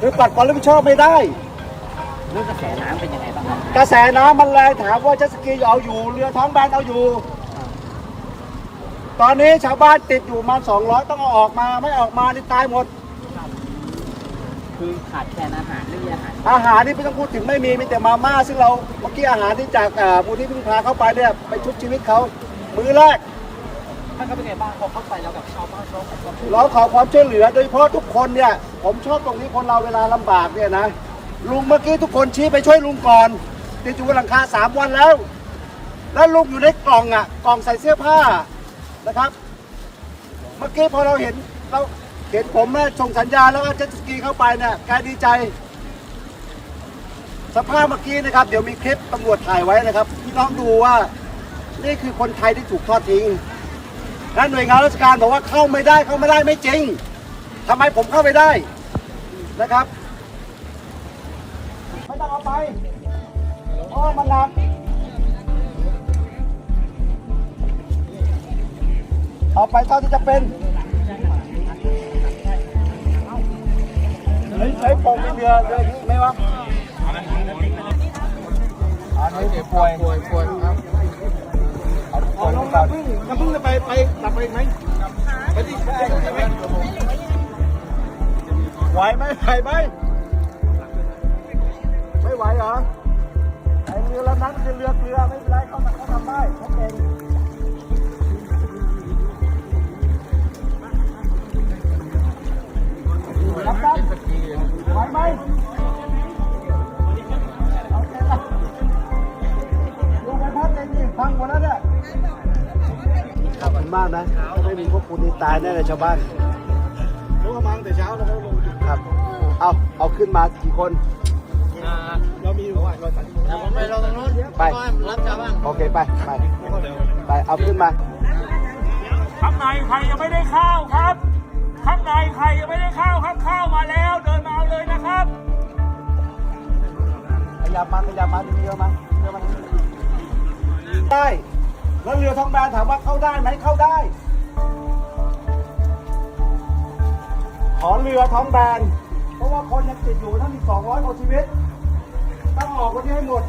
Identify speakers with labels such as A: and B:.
A: หรือปัดความรับผิดชอบไม่ได้
B: เรื่องกระแสน้ำเป็นยังไงบ้างครับ
A: กระแสน้ำมันแรงถามว่าเจ็ตสกีเอาอยู่เรือท้องแบนเอาอยู่ ตอนนี้ชาวบ้านติดอยู่มา200ต้องเอาออกมาไม่ออกมานี่ตายหมด
B: คือขาดแคลนอาหารไม่มีอาหาร
A: อาหารนี่ไม่ต้องพูดถึงไม่มีมีแต่มาม่าซึ่งเราเมื่อกี้อาหารที่จากอ่ามูลที่พึ่งพาเข้าไปเนี่ยไปชุบชีวิตเขามื้อแรก
B: ท่านก็เป็นไงบ้างพอเข้าไปแล้วกับชาวบ้านชาวบ้านก็
A: เราขอความช่วยเหลือโดยเฉพาะทุกคนเนี่ย ผมชอบตรงนี้คนเราเวลาลำบากเนี่ยนะ ลุงเมื่อกี้ทุกคนชี้ไปช่วยลุงก่อน ติดอยู่บนหลังคาสามวันแล้ว แล้วลุงอยู่ในกล่องอะ กล่องใส่เสื้อผ้านะครับ เมื่อกี้พอเราเห็นเราเห็นผมแม่ส่งสัญญาณแล้วก็เจ็ตสกีเข้าไปเนี่ยแกดีใจ สภาพเมื่อกี้นะครับ เดี๋ยวมีคลิปตำรวจถ่ายไว้นะครับ พี่น้องดูว่า นี่คือคนไทยที่ถูกทอดทิ้งและหน่วยงานราชการบอกว่าเข้าไม่ได้เข้าไม่ได้ไม่จริง ทำไมผมเข้าไปได้นะครับ ไม่ต้องเอาไปเพราะว่ามันหนักเอาไปเท่าที่จะเป็นเฮ้ยเฮ้ยปงมีเรือเรือนี้ไหมวะอันนี้ป่วยป่วยป่วยครับเอาน้องน้ำพึ่งน้ำพึ่งจะไปไปกลับไปอีกไหมไปที่ใช่ไหม ไหวไหมไหวไหมไม่ไหวเหรอไอเรือลำนั้นคือเรือเกลือไม่เป็นไรเขาเขาทำได้เขาเก่งรับได้ไหวไหมเอาเสร็จละดูไปพัดเลยนี่พังหมดแล้วเนี่ยขอบคุณมากนะไม่มีพวกคุณนี่ตายแน่เลยชาวบ้าน ตั้งแต่เช้าแล้วก็ลงครับ เอาเอาขึ้นมากี่คน เรามีอยู่ว่าเราตัดผมไปเราตรงนู้นไป รับชาวบ้านโอเคไปไปไปเอาขึ้นมา
C: ข้างในใครยังไม่ได้ข้าวครับ ข้างในใครยังไม่ได้ข้าวครับข้าวมาแล้ว เดินมาเอาเลยนะครับ
A: ขยับมาขยับมาดึงเรือมาเรือมาได้แล้วเรือท้องแบนถามว่าเข้าได้ไหมเข้าได้ ขอเรือท้องแบนเพราะว่าคนยังติดอยู่ทั้งมี200กว่าชีวิต ต้องออกวันนี้ให้หมด